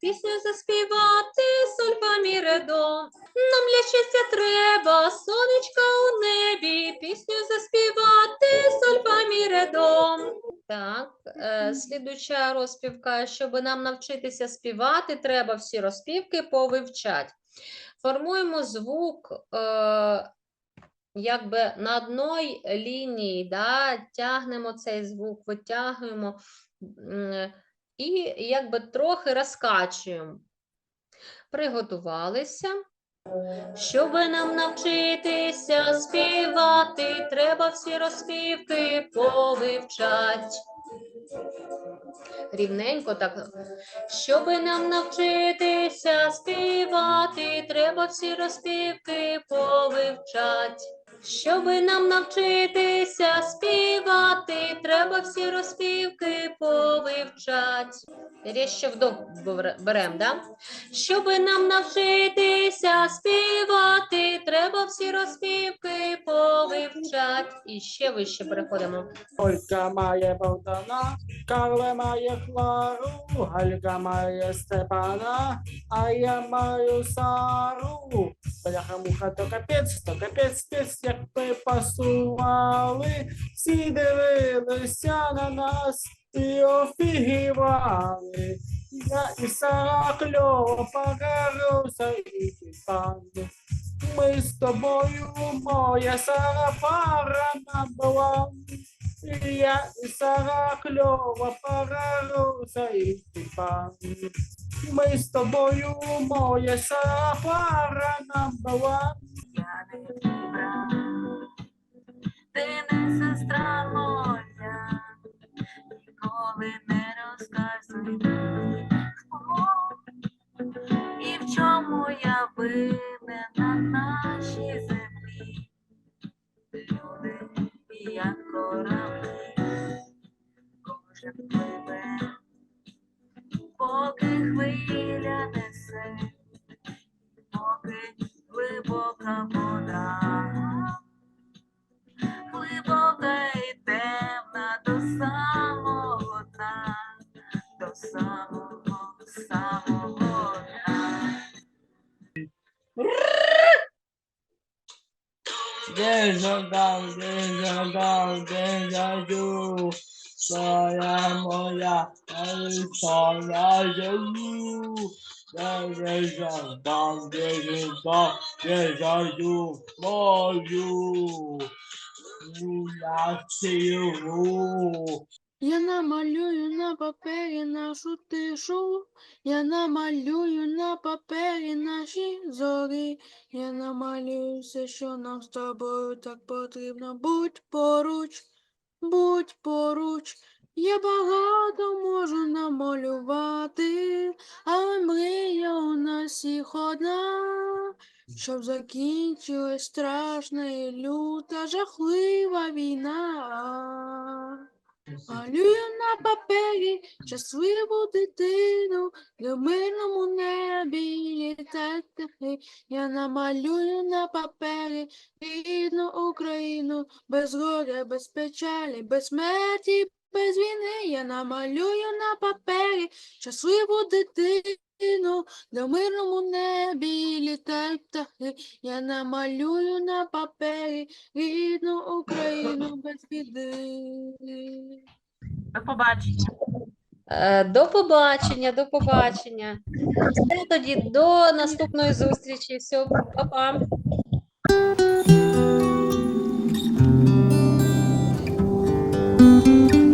пісню заспівати, соль фа, мі. Нам для щастя треба, сонечко у небі, пісню заспівати, соль фа, мі. Так, е, слідуюча розпівка, щоб нам навчитися співати, треба всі розпівки повивчати. Формуємо звук е, якби на одній лінії, да, тягнемо цей звук, витягуємо і якби трохи розкачуємо. Приготувалися. Щоб нам навчитися співати, треба всі розпівки повивчать. Рівненько так. Щоб нам навчитися співати, треба всі розпівки повивчать. Щоб нам навчитися співати, треба всі розпівки повивчать. Ріще вдох беремо, да? Щоб нам навчитися співати, треба всі розпівки повивчать. І ще вище переходимо. Олька має Богдана, Карле має Клару, Галька має Степана, а я маю Сару. Бляха муха, то капець, то капець, пець, як ми пасували, всі дивилися на нас і офігівали. Я і Сара кльово погаруся і пане. Ми з тобою, моя Сара, пара нам була. Я і Сара кльова пара руса і пан. Ми з тобою, моя Сара, пара нам була. Я не сестра Revolta muda, revolta eterna, do outra, dançamos, dançamos outra. Deja down, deja down, deja down. Моя, що я жаю. Де жадав, де жадав, де жаду, мою. Я цілу. Я намалюю на папері нашу тишу, я намалюю на папері наші зорі, я намалюю все, що нам з тобою так потрібно. Будь поруч, будь поруч, я багато можу намалювати, але мрія у нас і одна, щоб закінчилась страшна і люта, жахлива війна. Малюю на папері щасливу дитину, до мирному небі літати. Я намалюю на папері рідну Україну, без горя, без печалі, без смерті, без війни. Я намалюю на папері щасливу дитину, в мирному небі літають птахи. Я намалюю на папері рідну Україну без біди. До побачення. Е, До побачення, до побачення. Все тоді до наступної зустрічі. Все, па-па. Бігав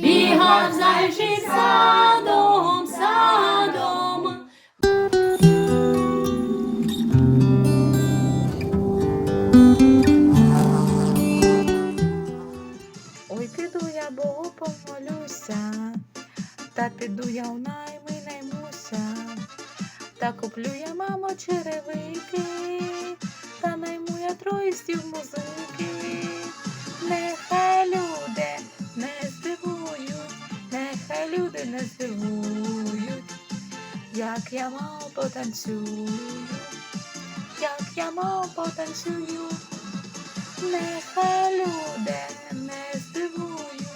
Бігав зайчик садом, садом. Ой, піду я Богу помолюся, та піду я в найми наймуся, та куплю я, мамо, черевики, та найму я троїстів музики. Як я мав потанцюю, як я мав потанцюю. Нехай люди не здивують,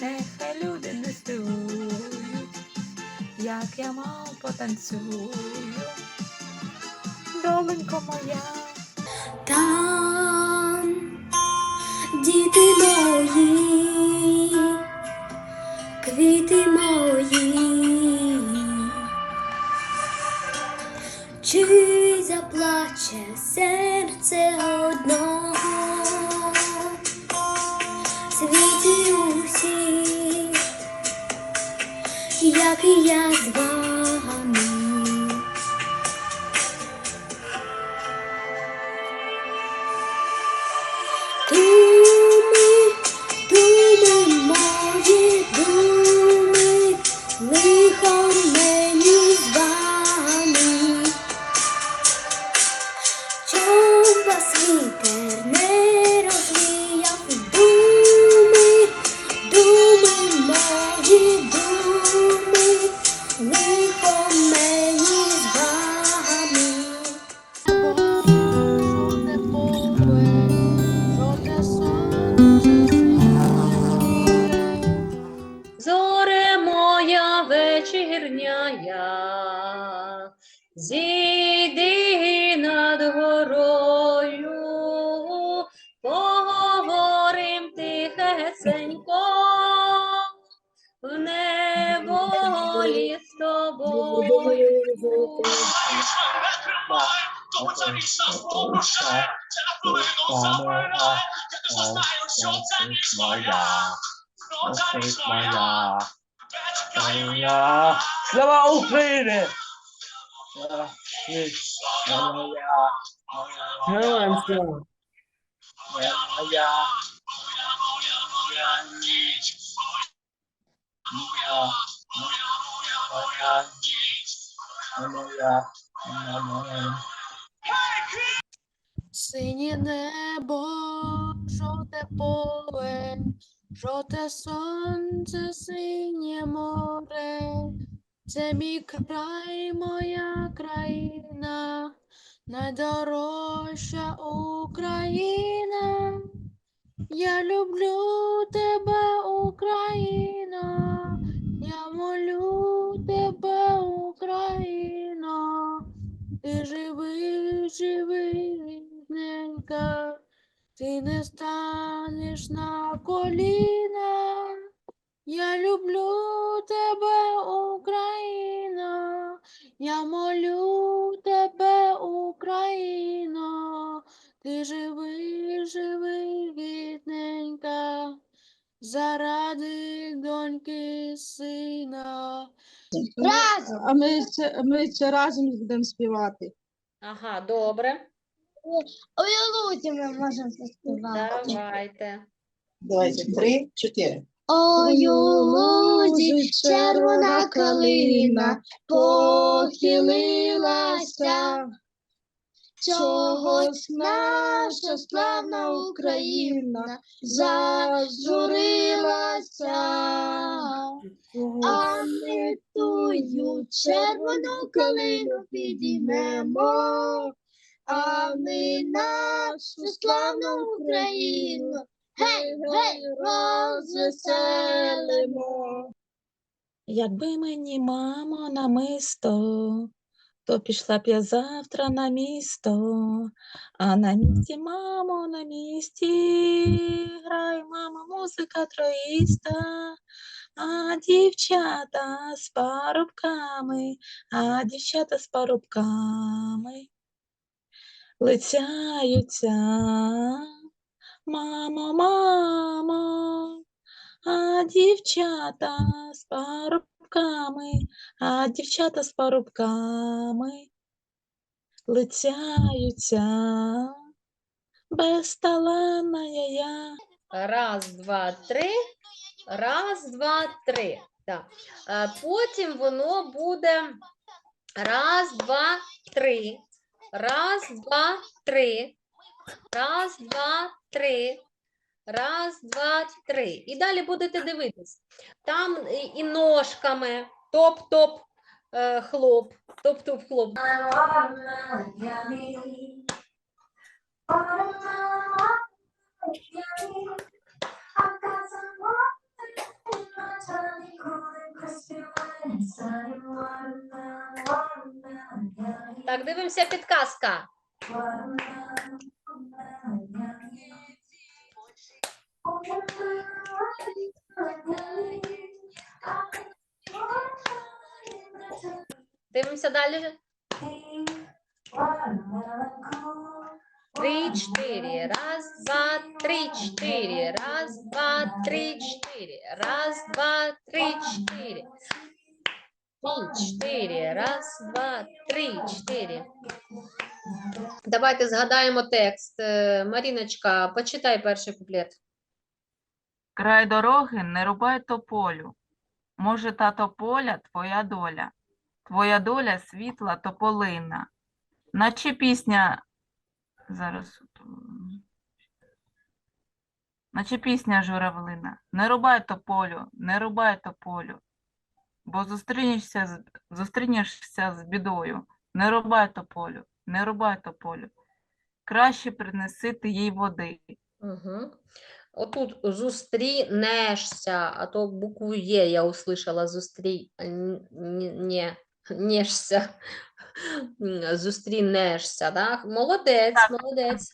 нехай люди не здивують, як я мав потанцюю, доленько моя. Там діти мої, квіти мої, я з вами. Зоре моя вечірняя, зійди над горою, поговорим тихесенько, в неволі з тобою. Моя. Слава Україні! Моя. Героям слава. Моя. Моя. Моя ніч. Моя. Моя. Моя ніч. Моя. Моя. Моя. Синє небо, жовте поле, жовте сонце, синє море. Це мій край, моя країна, найдорожча Україна. Я люблю тебе, ти не станеш на коліна. Я люблю тебе, Україна, я молю тебе, Україно, ти живи, живи, рідненька, заради доньки сина. А ми це, ми це разом будемо співати. Ага, добре. Ой, ми можемо заспівати. Давайте. Давайте, три, чотири. Ой, у лузі червона калина похилилася. Чогось наша славна Україна зажурилася. А ми тую червону калину підіймемо, а ми нашу славну Україну. Гей, гей, розвеселимо. Якби мені, мамо, намисто, то пішла б я завтра на місто, а на місці, мамо, на місці, грай, мама, музика троїста, а дівчата з парубками, а дівчата з парубками лицяються. Мамо, мамо, а дівчата з парубками, а дівчата з парубками лицяються. Безталанна я. Раз, два, три. Раз, два, три. Так. Е, Потім воно буде раз, два, три. Раз, два, три. Раз, два, три. Раз, два, три. І далі будете дивитись. Там і, ножками. Топ-топ е, хлоп. Топ-топ хлоп. Так, дивимося підказка. Дивимося далі. Три, чотири. Раз, два, три, чотири. Раз, два, три, чотири. Раз, два, три, чотири. Три, чотири. Раз, два, три, чотири. Давайте згадаємо текст. Е, Маріночка, почитай перший куплет. Край дороги не рубай тополю. Може, та тополя твоя доля, твоя доля світла тополина. Наче пісня. Зараз. Наче пісня журавлина. Не рубай тополю, не рубай тополю, бо зустрінешся зустрінешся з бідою. Не рубай тополю, не рубай тополю. Краще принеси ти їй води. Угу. Отут зустрінешся, а то букву Є я услышала зустрі... н- н- Не, нешся. М, Зустрінешся, так? Молодець, молодець.